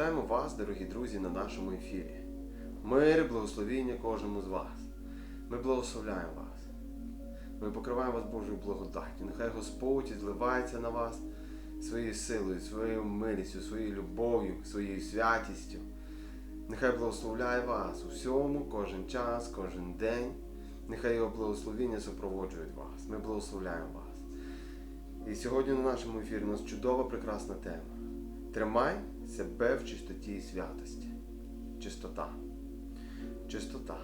Вітаємо вас, дорогі друзі, на нашому ефірі. Мир благословіння кожному з вас. Ми благословляємо вас. Ми покриваємо вас Божою благодаттю. Нехай Господь зливається на вас своєю силою, своєю милістю, своєю любов'ю, своєю святістю. Нехай благословляє вас у всьому, кожен час, кожен день. Нехай його благословіння супроводжують вас. Ми благословляємо вас. І сьогодні на нашому ефірі у нас чудова, прекрасна тема. Тримай себе в чистоті і святості. Чистота. Чистота.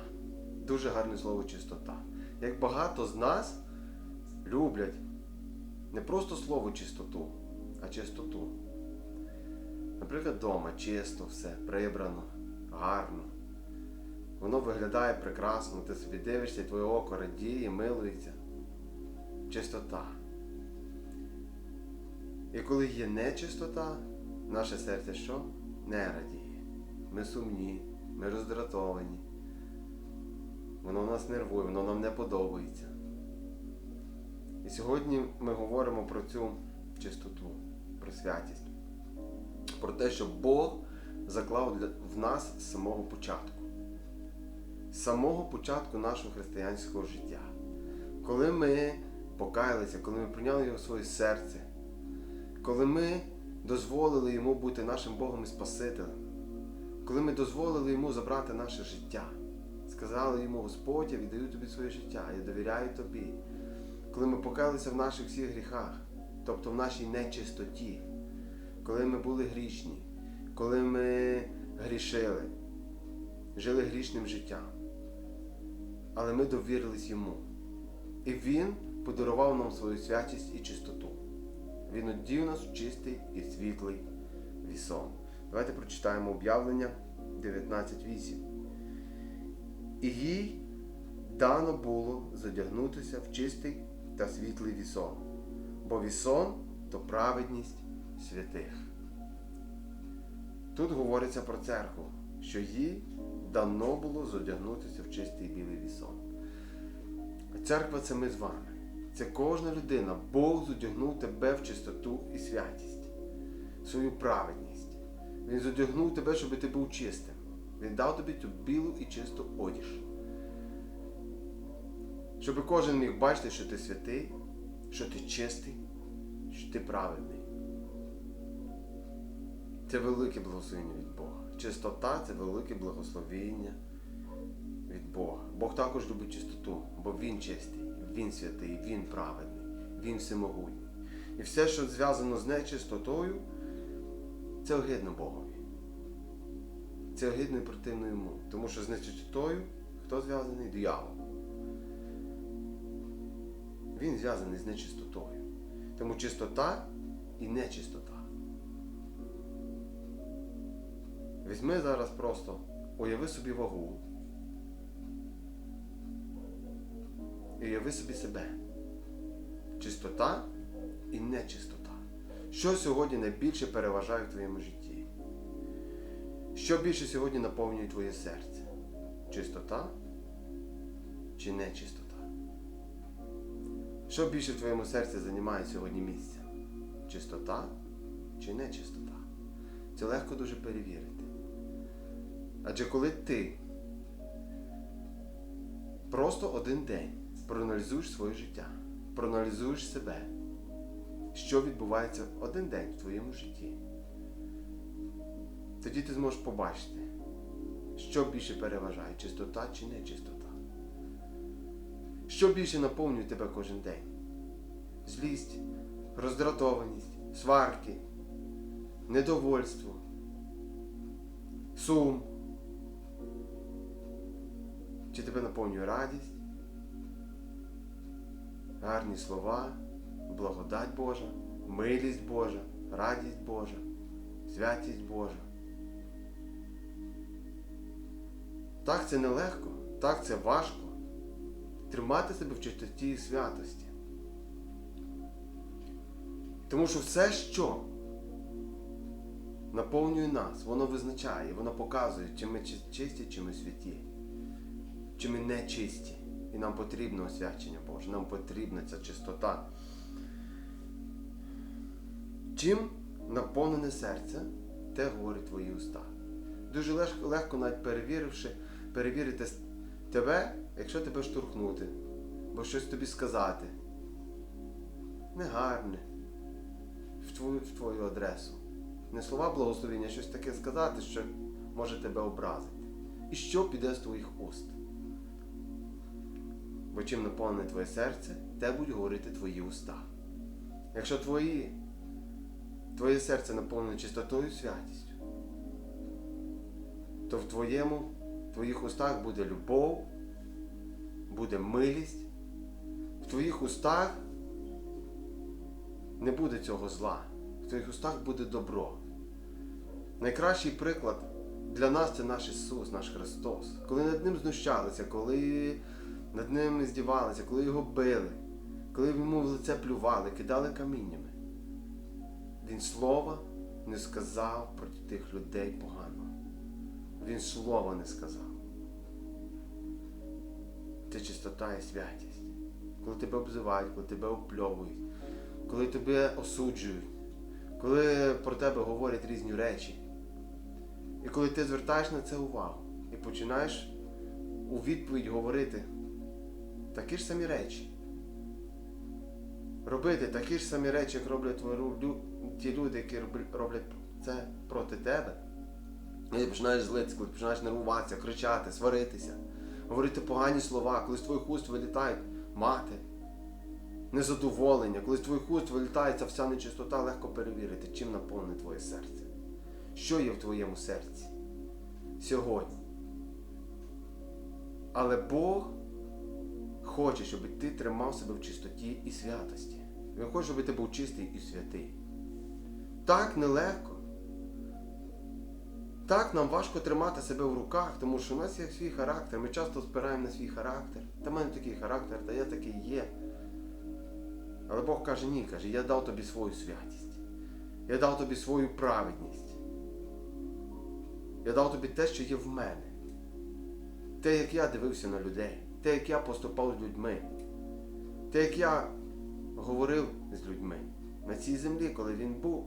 Дуже гарне слово чистота. Як багато з нас люблять не просто слово чистоту, а чистоту. Наприклад, вдома чисто все, прибрано, гарно. Воно виглядає прекрасно, ти собі дивишся, і твоє око радіє, милується. Чистота. І коли є нечистота, наше серце що? Не радіє. Ми сумні, ми роздратовані. Воно нас нервує, воно нам не подобається. І сьогодні ми говоримо про цю чистоту, про святість, про те, що Бог заклав в нас з самого початку. З самого початку нашого християнського життя. Коли ми покаялися, коли ми прийняли його в своє серце, коли ми дозволили йому бути нашим Богом і Спасителем, коли ми дозволили йому забрати наше життя, сказали йому, Господь, я віддаю тобі своє життя, я довіряю тобі. Коли ми покаялися в наших всіх гріхах, тобто в нашій нечистоті, коли ми були грішні, коли ми грішили, жили грішним життям, але ми довірились йому. І Він подарував нам свою святість і чистоту. Він одів нас в чистий і світлий вісон. Давайте прочитаємо об'явлення 19.8. І їй дано було задягнутися в чистий та світлий вісон, бо вісон то праведність святих. Тут говориться про церкву, що їй дано було задягнутися в чистий білий вісон. Церква це ми з вами. Це кожна людина. Бог задягнув тебе в чистоту і святість, свою праведність. Він задягнув тебе, щоб ти був чистим. Він дав тобі ту білу і чисту одіж. Щоб кожен міг бачити, що ти святий, що ти чистий, що ти праведний. Це велике благословення від Бога. Чистота це велике благословення від Бога. Бог також любить чистоту, бо Він чистий, Він святий, Він праведний, Він всемогутній. І все, що зв'язано з нечистотою, це огидно Богові. Це огидно і противно йому. Тому що з нечистотою хто зв'язаний? Диявол. Він зв'язаний з нечистотою. Тому чистота і нечистота. Візьми зараз просто, уяви собі вагу. І уяви собі себе. Чистота і нечистота. Що сьогодні найбільше переважає в твоєму житті? Що більше сьогодні наповнює твоє серце? Чистота чи нечистота? Що більше в твоєму серці займає сьогодні місця? Чистота чи нечистота? Це легко дуже перевірити. Адже коли ти просто один день проаналізуєш своє життя, проаналізуєш себе, що відбувається один день в твоєму житті, тоді ти зможеш побачити, що більше переважає, чистота чи нечистота. Що більше наповнює тебе кожен день? Злість, роздратованість, сварки, недовольство, сум. Чи тебе наповнює радість, гарні слова, благодать Божа, милість Божа, радість Божа, святість Божа. Так це нелегко, так це важко. Тримати себе в чистоті і святості. Тому що все, що наповнює нас, воно визначає, воно показує, чи ми чисті, чи ми святі, чи ми не чисті. І нам потрібно освячення Боже, нам потрібна ця чистота. Чим наповнене серце, те говорять твої уста. Дуже легко, легко навіть перевіривши, перевірити тебе, якщо тебе штурхнути, бо щось тобі сказати. Негарне в твою, в твою адресу. Не слова благословення, а щось таке сказати, що може тебе образити. І що піде з твоїх уст? Бо чим наповнене твоє серце, те будуть говорити твої уста. Якщо твої, твоє серце наповнене чистотою і святістю, то в твоєму, в твоїх устах буде любов, буде милість, в твоїх устах не буде цього зла, в твоїх устах буде добро. Найкращий приклад для нас це наш Ісус, наш Христос. Коли над Ним знущалися, коли над Ним здівалися, коли його били, коли йому в лице плювали, кидали каміннями. Він слова не сказав проти тих людей поганого. Він слова не сказав. Це чистота і святість. Коли тебе обзивають, коли тебе опльовують, коли тебе осуджують, коли про тебе говорять різні речі. І коли ти звертаєш на це увагу і починаєш у відповідь говорити такі ж самі речі. Робити такі ж самі речі, як роблять ті люди, які роблять це проти тебе. І ти починаєш злитися, коли починаєш нервуватися, кричати, сваритися, говорити погані слова, коли з твоїх уст вилітають мати, незадоволення, коли з твоїх уст вилітає ця вся нечистота, легко перевірити, чим наповнене твоє серце. Що є в твоєму серці сьогодні? Але Бог хоче, щоб ти тримав себе в чистоті і святості. Він хоче, щоб ти був чистий і святий. Так нелегко. Так нам важко тримати себе в руках, тому що у нас є свій характер. Ми часто спираємо на свій характер. Та в мене такий характер, та я такий є. Але Бог каже, ні, каже, я дав тобі свою святість. Я дав тобі свою праведність. Я дав тобі те, що є в мене. Те, як я дивився на людей, те, як я поступав з людьми, те, як я говорив з людьми на цій землі, коли він був,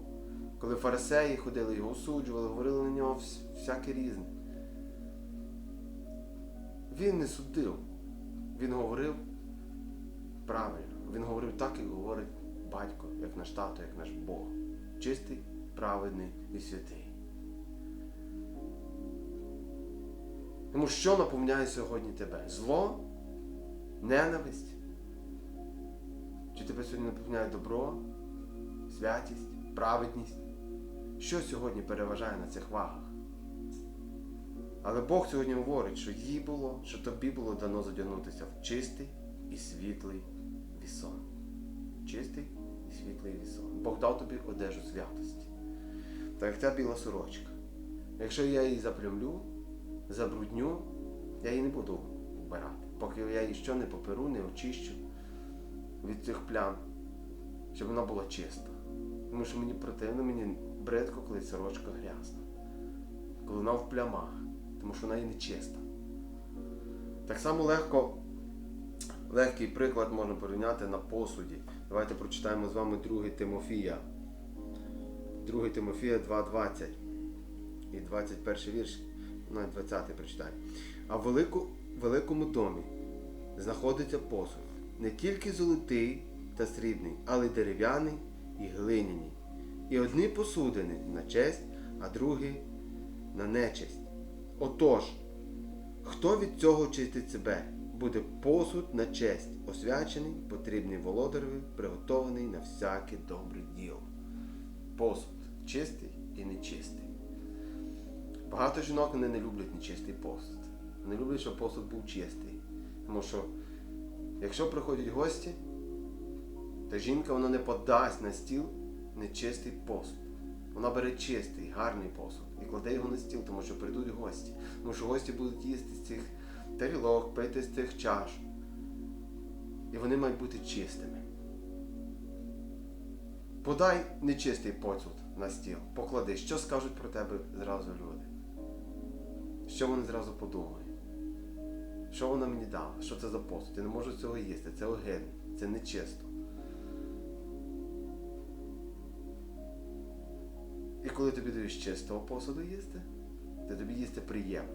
коли фарисеї ходили, його осуджували, говорили на нього всяке різне. Він не судив, він говорив правильно. Він говорив так, як говорить батько, як наш тато, як наш Бог. Чистий, праведний і святий. Тому що наповняє сьогодні тебе? Зло? Ненависть? Чи тебе сьогодні наповняє добро, святість, праведність? Що сьогодні переважає на цих вагах? Але Бог сьогодні говорить, що їй було, що тобі було дано задягнутися в чистий і світлий вісон. Чистий і світлий вісон. Бог дав тобі одежу святості. Так як ця біла сорочка. Якщо я її заплюмлю, забрудню, я її не буду вбирати, поки я її що не поперу, не очищу від цих плям, щоб вона була чиста. Тому що мені противно, мені бридко, коли сорочка грязна, коли вона в плямах, тому що вона і не чиста. Так само легко, легкий приклад можна порівняти на посуді. Давайте прочитаємо з вами 2 Тимофія. 2 Тимофія 2.20 і 21 вірш, навіть 20 прочитаю. А в велику, великому домі знаходиться посуд, не тільки золотий та срібний, але й дерев'яний і глиняний. І одні посудини на честь, а другі на нечесть. Отож, хто від цього чистить себе, буде посуд на честь, освячений, потрібний володареві, приготований на всяке добре діло. Посуд чистий і нечистий. Багато жінок не люблять нечистий посуд. Вони люблять, щоб посуд був чистий. Тому що, якщо приходять гості, то жінка вона не подасть на стіл нечистий посуд. Вона бере чистий, гарний посуд і кладе його на стіл, тому що прийдуть гості. Тому що гості будуть їсти з цих тарілок, пити з цих чаш. І вони мають бути чистими. Подай нечистий посуд на стіл, поклади, що скажуть про тебе зразу люди. Що вони зразу подумають? Що вона мені дала? Що це за посуд? Я не можу цього їсти, це огидно, це нечисто. І коли тобі дають чистого посуду їсти, то тобі їсти приємно.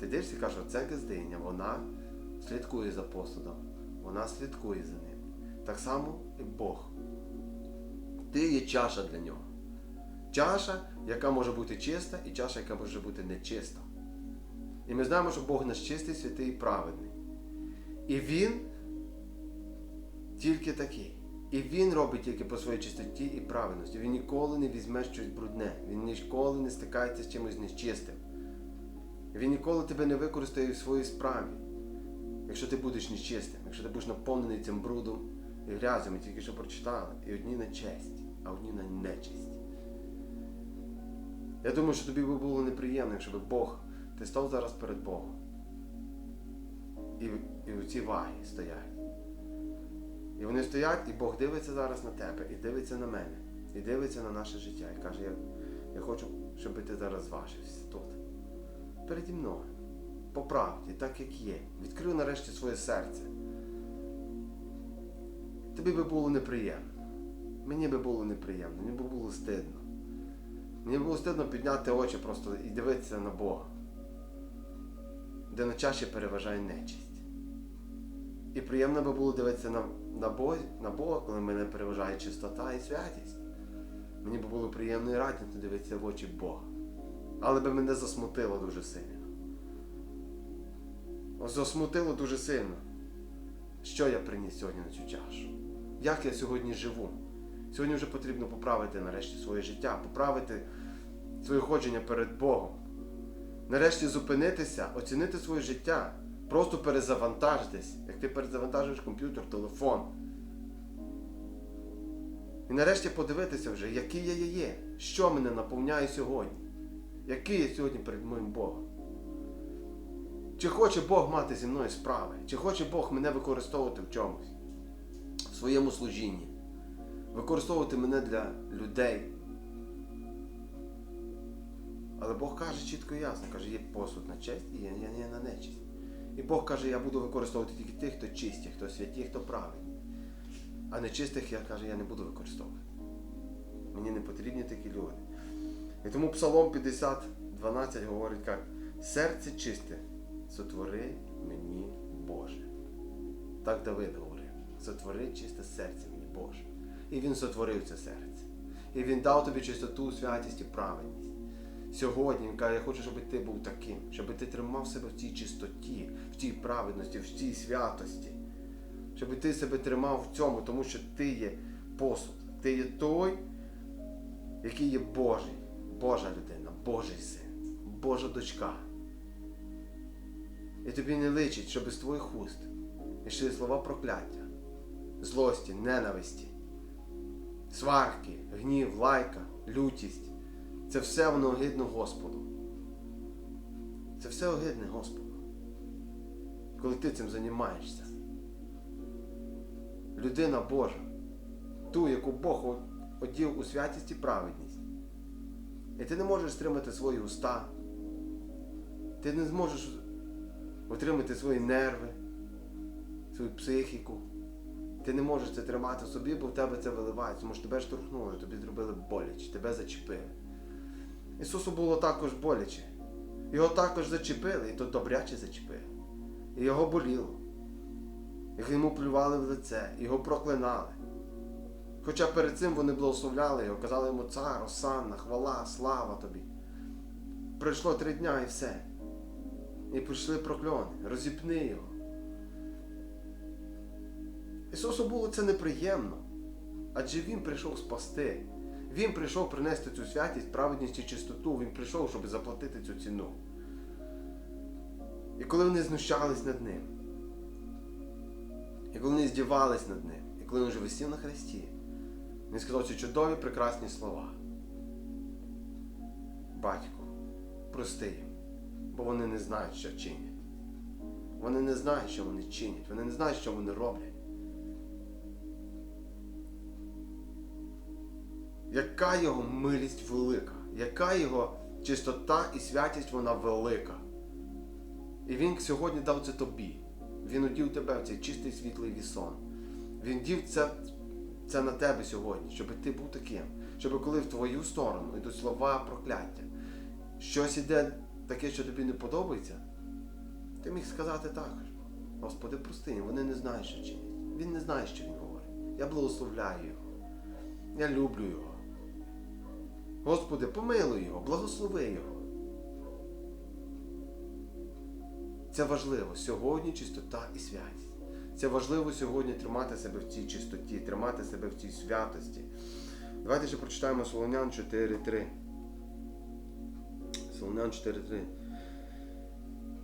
Ти дивишся і кажеш, оце газдиня, вона слідкує за посудом, вона слідкує за ним. Так само і Бог. Ти є чаша для нього. Чаша, яка може бути чиста, і чаша, яка може бути нечиста. І ми знаємо, що Бог наш чистий, святий і праведний. І Він тільки такий. І він робить тільки по своїй чистоті і правильності. Він ніколи не візьме щось брудне. Він ніколи не стикається з чимось нечистим. Він ніколи тебе не використає в своїй справі. Якщо ти будеш нечистим, якщо ти будеш наповнений цим брудом і грязю, ми тільки що прочитали. І одні на честь, а одні на нечисть. Я думаю, що тобі би було неприємно, якщо б Бог, ти став зараз перед Богом. І, і ці ваги стоять. І вони стоять, і Бог дивиться зараз на тебе, і дивиться на мене, і дивиться на наше життя. І каже, я, я хочу, щоб ти зараз зважився тут. Переді мною. По правді, так як є. Відкрив нарешті своє серце. Тобі би було неприємно. Мені би було неприємно, мені би було стидно. Мені було стидно підняти очі просто і дивитися на Бога, де на чаші переважає нечисть. І приємно би було дивитися на, на, Бог, на Бога, коли мене переважає чистота і святість. Мені би було приємно і радісно дивитися в очі Бога. Але би мене засмутило дуже сильно. Засмутило дуже сильно. Що я приніс сьогодні на цю чашу? Як я сьогодні живу? Сьогодні вже потрібно поправити нарешті своє життя, поправити своє ходження перед Богом. Нарешті зупинитися, оцінити своє життя, просто перезавантажитись, як ти перезавантажуєш комп'ютер, телефон. І нарешті подивитися вже, який я є, що мене наповняє сьогодні, який я сьогодні перед моїм Богом. Чи хоче Бог мати зі мною справи, чи хоче Бог мене використовувати в чомусь, в своєму служінні, використовувати мене для людей. Але Бог каже чітко і ясно, каже, є посуд на честь і є, є, є на нечисть. І Бог каже, я буду використовувати тільки тих, хто чисті, хто святі, хто праведні. А нечистих, я каже, я не буду використовувати. Мені не потрібні такі люди. І тому Псалом 50, 12 говорить, як серце чисте, сотвори мені Боже. Так Давид говорив. Сотвори чисте серце мені Боже. І він сотворив це серце. І він дав тобі чистоту, святість і праведність. Сьогодні він каже, я хочу, щоб ти був таким, щоб ти тримав себе в цій чистоті, в цій праведності, в цій святості. Щоб ти себе тримав в цьому, тому що ти є посуд. Ти є той, який є Божий, Божа людина, Божий син, Божа дочка. І тобі не личить, щоб з твоїх уст йшли слова прокляття, злості, ненависті, сварки, гнів, лайка, лютість. Це все воно огидно Господу. Це все огидне Господу. Коли ти цим займаєшся. Людина Божа, ту, яку Бог одів у святість і праведність. І ти не можеш стримати свої уста. Ти не зможеш отримати свої нерви, свою психіку. Ти не можеш це тримати собі, бо в тебе це виливається, тому що тебе штовхнули, тобі зробили боляче, тебе зачепили. Ісусу було також боляче. Його також зачепили, і то добряче зачепили. І його боліло. І йому плювали в лице, його проклинали. Хоча перед цим вони благословляли його, казали йому цар, осанна, хвала, слава тобі. Пройшло три дня і все. І прийшли прокльони, розіпни його. Ісусу було це неприємно, адже Він прийшов спасти. Він прийшов принести цю святість, праведність і чистоту. Він прийшов, щоб заплатити цю ціну. І коли вони знущались над ним, і коли вони здівались над ним, і коли він вже висів на хресті, він сказав ці чудові прекрасні слова. Батько, прости їм, бо вони не знають, що чинять. Вони не знають, що вони чинять, вони не знають, що вони роблять. Яка його милість велика, яка його чистота і святість вона велика. І він сьогодні дав це тобі. Він одів тебе в цей чистий світлий вісон. Він дів це, це на тебе сьогодні, щоб ти був таким, Щоб коли в твою сторону йдуть слова прокляття, щось іде таке, що тобі не подобається, ти міг сказати так. Господи, прости, вони не знають, що чинять. Він не знає, що він говорить. Я благословляю його. Я люблю його. Господи, помилуй його, благослови його. Це важливо сьогодні чистота і святість. Це важливо сьогодні тримати себе в цій чистоті, тримати себе в цій святості. Давайте ще прочитаємо Солонян 4.3. Солонян 4.3.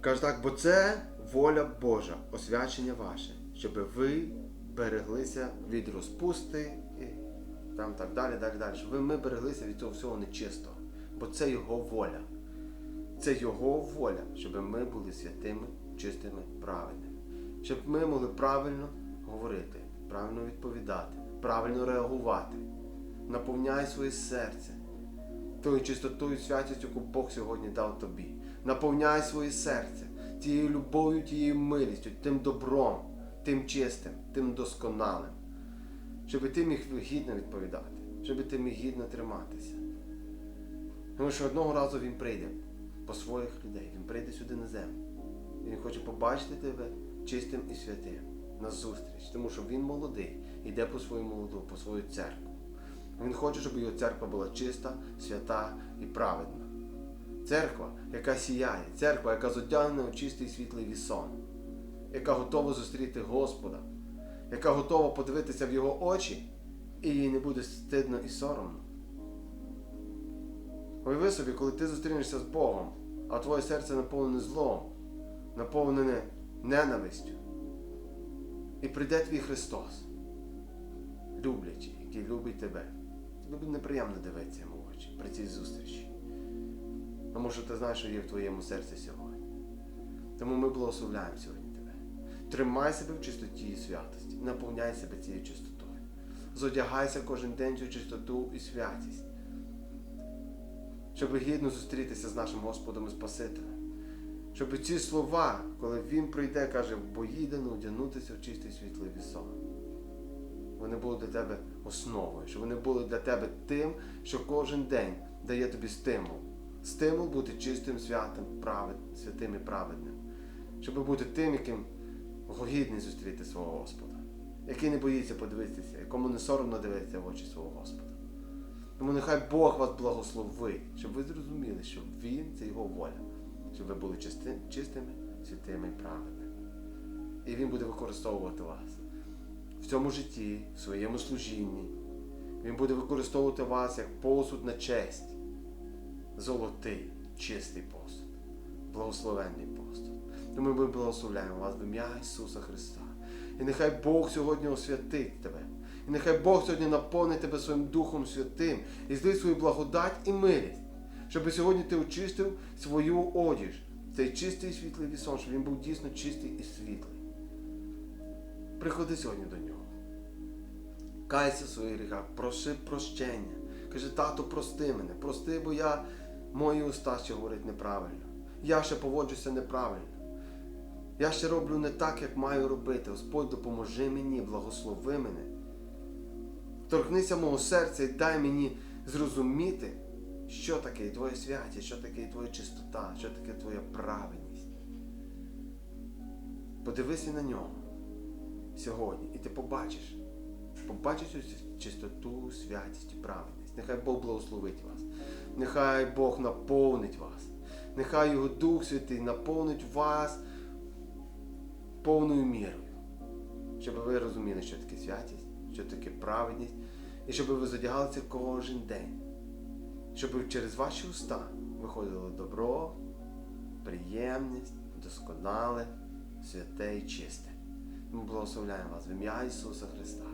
Каже так, бо це воля Божа, освячення ваше, щоб ви береглися від розпусти там так далі, далі, далі. Щоб ми береглися від цього всього нечистого. Бо це Його воля. Це Його воля, щоб ми були святими, чистими, правильними. Щоб ми могли правильно говорити, правильно відповідати, правильно реагувати. Наповняй своє серце тою чистотою, святістю, яку Бог сьогодні дав тобі. Наповняй своє серце тією любов'ю, тією милістю, тим добром, тим чистим, тим досконалим. Щоб ти міг гідно відповідати, щоб ти міг гідно триматися. Тому що одного разу він прийде по своїх людей, він прийде сюди на землю. Він хоче побачити тебе чистим і святим на зустріч, тому що він молодий, йде по свою молоду, по свою церкву. Він хоче, щоб його церква була чиста, свята і праведна. Церква, яка сіяє, церква, яка зодягнена у чистий світлий вісон, яка готова зустріти Господа, яка готова подивитися в його очі, і їй не буде стидно і соромно. Уяви собі, коли ти зустрінешся з Богом, а твоє серце наповнене злом, наповнене ненавистю. І прийде твій Христос, люблячий, який любить тебе. Тобі буде неприємно дивитися йому в очі при цій зустрічі. Тому що ти знаєш, що є в твоєму серці сьогодні. Тому ми благословляємо сьогодні. Тримай себе в чистоті і святості. Наповняй себе цією чистотою. Зодягайся кожен день цю чистоту і святість. Щоб гідно зустрітися з нашим Господом і Спасителем. Щоб ці слова, коли Він прийде, каже, боїдено одягнутися в чистий світлий вісон. Вони були для тебе основою, щоб вони були для тебе тим, що кожен день дає тобі стимул. Стимул бути чистим, святим, правед, святим і праведним. Щоб бути тим, яким гідний зустріти свого Господа, який не боїться подивитися, якому не соромно дивитися в очі свого Господа. Тому нехай Бог вас благословить, щоб ви зрозуміли, що Він це Його воля, щоб ви були чисти- чистими, святими і праведними. І Він буде використовувати вас в цьому житті, в своєму служінні. Він буде використовувати вас як посуд на честь. Золотий, чистий посуд, благословенний. Тому ми благословляємо вас в ім'я Ісуса Христа. І нехай Бог сьогодні освятить тебе. І нехай Бог сьогодні наповнить тебе своїм Духом Святим і злить свою благодать і милість, щоб сьогодні ти очистив свою одіж, цей чистий і світлий вісон, щоб він був дійсно чистий і світлий. Приходи сьогодні до нього. Кайся в своїх гріхах, проси прощення. Каже, тату, прости мене, прости, бо я мої уста ще говорять неправильно. Я ще поводжуся неправильно. Я ще роблю не так, як маю робити. Господь, допоможи мені, благослови мене. Торкнися мого серця і дай мені зрозуміти, що таке твоя святість, що таке твоя чистота, що таке твоя праведність. Подивися на нього сьогодні, і ти побачиш. Побачиш цю чистоту, святість і праведність. Нехай Бог благословить вас. Нехай Бог наповнить вас. Нехай Його Дух Святий наповнить вас повною мірою. Щоб ви розуміли, що таке святість, що таке праведність, і щоб ви задягалися кожен день. Щоб через ваші уста виходило добро, приємність, досконале, святе і чисте. Ми благословляємо вас в ім'я Ісуса Христа.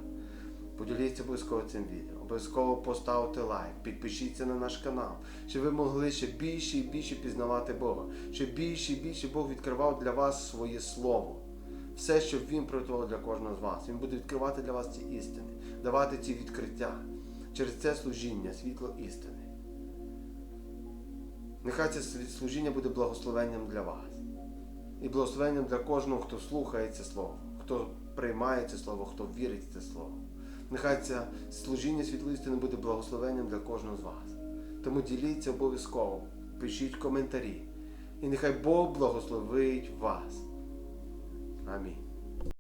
Поділіться обов'язково цим відео, обов'язково поставте лайк, підпишіться на наш канал, щоб ви могли ще більше і більше пізнавати Бога, щоб більше і більше Бог відкривав для вас своє Слово. Все, що Він приготував для кожного з вас. Він буде відкривати для вас ці істини, давати ці відкриття через це служіння, світло істини. Нехай це служіння буде благословенням для вас. І благословенням для кожного, хто слухає це слово, хто приймає це слово, хто вірить в це слово. Нехай це служіння світлої істини буде благословенням для кожного з вас. Тому діліться обов'язково, пишіть коментарі. І нехай Бог благословить вас. Amém.